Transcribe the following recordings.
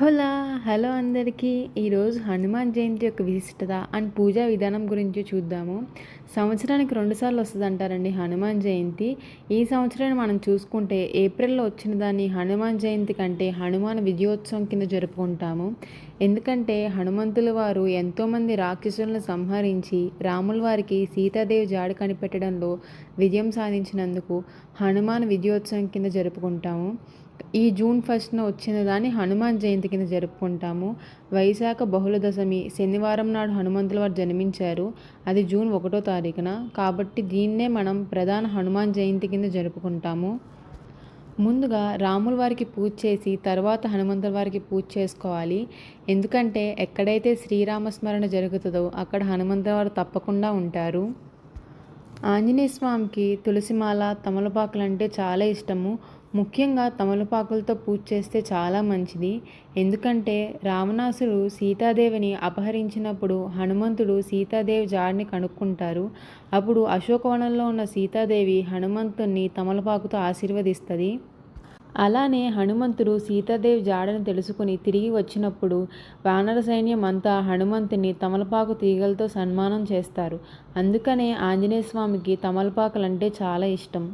హోలా hello అందరికీ. ఈరోజు హనుమాన్ జయంతి యొక్క విశిష్టత అండ్ పూజా విధానం గురించి చూద్దాము. సంవత్సరానికి రెండుసార్లు వస్తుంది అంటారండి హనుమాన్ జయంతి. ఈ సంవత్సరాన్ని మనం చూసుకుంటే ఏప్రిల్లో వచ్చిన దాన్ని హనుమాన్ జయంతి కంటే హనుమాన్ విజయోత్సవం కింద జరుపుకుంటాము. ఎందుకంటే హనుమంతుల వారు ఎంతోమంది రాక్షసులను సంహరించి రాముల వారికి సీతాదేవి జాడ కనిపెట్టడంలో విజయం సాధించినందుకు హనుమాన్ విజయోత్సవం కింద జరుపుకుంటాము. ఈ జూన్ ఫస్ట్న వచ్చిన దాన్ని హనుమాన్ జయంతి కింద జరుపుకుంటాము. వైశాఖ బహుళ దశమి శనివారం నాడు హనుమంతుల వారు జన్మించారు. అది జూన్ ఒకటో తారీఖున. కాబట్టి దీన్నే మనం ప్రధాన హనుమాన్ జయంతి కింద జరుపుకుంటాము. ముందుగా రాముల వారికి పూజ చేసి తర్వాత హనుమంతుల వారికి పూజ చేసుకోవాలి. ఎందుకంటే ఎక్కడైతే శ్రీరామస్మరణ జరుగుతుందో అక్కడ హనుమంతుల వారు తప్పకుండా ఉంటారు. ఆంజనేయ స్వామికి తులసిమాల తమలపాకులు అంటే చాలా ఇష్టము. ముఖ్యంగా తమలపాకులతో పూజ చేస్తే చాలా మంచిది. ఎందుకంటే రావణాసుడు సీతాదేవిని అపహరించినప్పుడు హనుమంతుడు సీతాదేవి జాడిని కనుక్కుంటారు. అప్పుడు అశోకవనంలో ఉన్న సీతాదేవి హనుమంతుణ్ణి తమలపాకుతో ఆశీర్వదిస్తుంది. అలానే హనుమంతుడు సీతాదేవి జాడను తెలుసుకుని తిరిగి వచ్చినప్పుడు వానర సైన్యం అంతా హనుమంతుని తమలపాకు తీగలతో సన్మానం చేస్తారు. అందుకనే ఆంజనేయ స్వామికి తమలపాకులంటే చాలా ఇష్టం.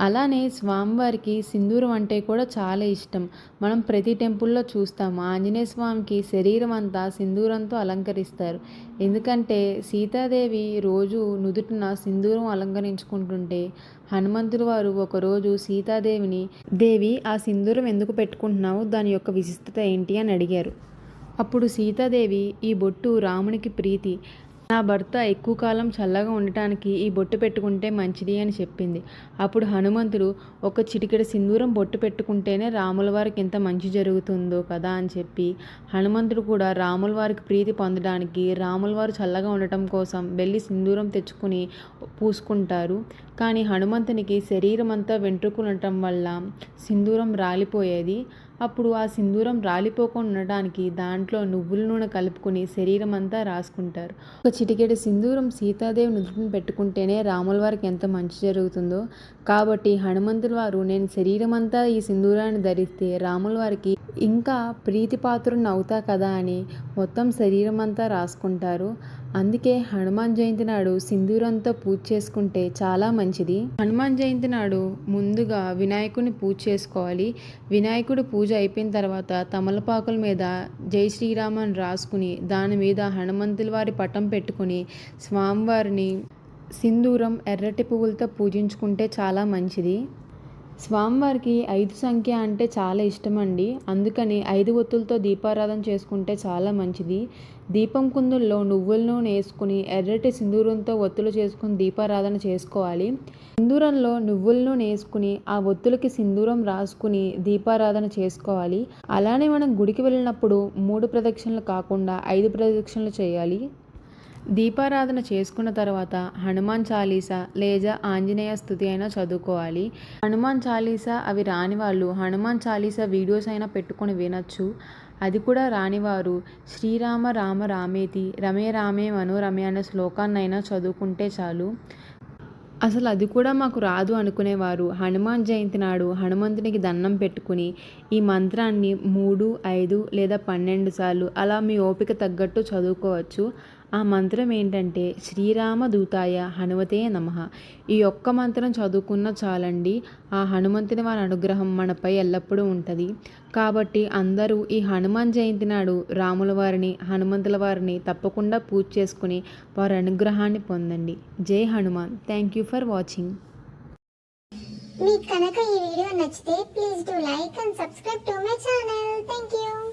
అలానే స్వామివారికి సింధూరం అంటే కూడా చాలా ఇష్టం. మనం ప్రతి టెంపుల్లో చూస్తాము ఆంజనేయ స్వామికి శరీరం అంతా సింధూరంతో అలంకరిస్తారు. ఎందుకంటే సీతాదేవి రోజు నుదుటిన సింధూరం అలంకరించుకుంటుంటే హనుమంతుడు వారు ఒకరోజు సీతాదేవిని దేవి ఆ సింధూరం ఎందుకు పెట్టుకుంటున్నావు? దాని యొక్క విశిష్టత ఏంటి? అని అడిగారు. అప్పుడు సీతాదేవి ఈ బొట్టు రామునికి ప్రీతి. నా భర్త ఎక్కువ కాలం చల్లగా ఉండటానికి ఈ బొట్టు పెట్టుకుంటే మంచిది అని చెప్పింది. అప్పుడు హనుమంతుడు ఒక చిటికెడు సింధూరం బొట్టు పెట్టుకుంటేనే రాముల వారికి ఎంత మంచి జరుగుతుందో కదా అని చెప్పి హనుమంతుడు కూడా రాముల వారికి ప్రీతి పొందడానికి రాముల వారు చల్లగా ఉండటం కోసం వెళ్ళి సింధూరం తెచ్చుకుని పూసుకుంటారు. కానీ హనుమంతునికి శరీరం అంతా వెంట్రుకలు ఉండటం వల్ల సింధూరం రాలిపోయేది. అప్పుడు ఆ సింధూరం రాలిపోకుండా ఉండడానికి దాంట్లో నువ్వుల నూనె కలుపుకుని శరీరం అంతా రాసుకుంటారు. ఒక చిటికెడు సింధూరం సీతాదేవి నుదుటిని పెట్టుకుంటేనే రాముల వారికి ఎంత మంచి జరుగుతుందో. కాబట్టి హనుమంతుల వారు నేను శరీరం అంతా ఈ సింధూరాన్ని ధరిస్తే రాముల వారికి ఇంకా ప్రీతిపాత్రుని అవుతా కదా అని మొత్తం శరీరం అంతా రాసుకుంటారు. అందుకే హనుమాన్ జయంతి నాడు సింధూరంతో పూజ చేసుకుంటే చాలా మంచిది. హనుమాన్ జయంతి నాడు ముందుగా వినాయకుడిని పూజ చేసుకోవాలి. వినాయకుడు పూజ అయిపోయిన తర్వాత తమలపాకుల మీద జై శ్రీరామ్ అని రాసుకుని దాని మీద హనుమంతుల వారి పటం పెట్టుకుని స్వామివారిని సింధూరం ఎర్రటి పువ్వులతో పూజించుకుంటే చాలా మంచిది. స్వామివారికి ఐదు సంఖ్య అంటే చాలా ఇష్టమండి. అందుకని ఐదు ఒత్తులతో దీపారాధన చేసుకుంటే చాలా మంచిది. దీపం కుందుల్లో నువ్వుల నూనె వేసుకుని ఎర్రటి సింధూరంతో ఒత్తులు చేసుకుని దీపారాధన చేసుకోవాలి. సింధూరంలో నువ్వుల నూనె వేసుకుని ఆ ఒత్తులకి సింధూరం రాసుకుని దీపారాధన చేసుకోవాలి. అలానే మనం గుడికి వెళ్ళినప్పుడు మూడు ప్రదక్షిణలు కాకుండా ఐదు ప్రదక్షిణలు చేయాలి. దీపారాధన చేసుకున్న తర్వాత హనుమాన్ చాలీసా లేదా ఆంజనేయ స్థుతి అయినా చదువుకోవాలి. హనుమాన్ చాలీసా అవి రాని వాళ్ళు హనుమాన్ చాలీసా వీడియోస్ అయినా పెట్టుకొని వినొచ్చు. అది కూడా రానివారు శ్రీరామ రామ రామేతి రమే రామే మనోరమే అనే శ్లోకాన్నైనా చదువుకుంటే చాలు. అసలు అది కూడా మాకు రాదు అనుకునేవారు. హనుమాన్ జయంతి నాడు హనుమంతునికి దండం పెట్టుకుని ఈ మంత్రాన్ని మూడు ఐదు లేదా పన్నెండు సార్లు అలా మీ ఓపిక తగ్గట్టు చదువుకోవచ్చు. ఆ మంత్రం ఏంటంటే శ్రీరామ దూతాయ హనుమతే నమ. ఈ ఒక్క మంత్రం చదువుకున్న చాలండి. ఆ హనుమంతుని వారి అనుగ్రహం మనపై ఎల్లప్పుడూ ఉంటుంది. కాబట్టి అందరూ ఈ హనుమాన్ జయంతి నాడు రాముల వారిని హనుమంతుల వారిని తప్పకుండా పూజ చేసుకుని వారి అనుగ్రహాన్ని పొందండి. జై Hanuman. Thank you for watching. మీకు కనుక ఈ వీడియో నచ్చితే please do like and subscribe to my channel. Thank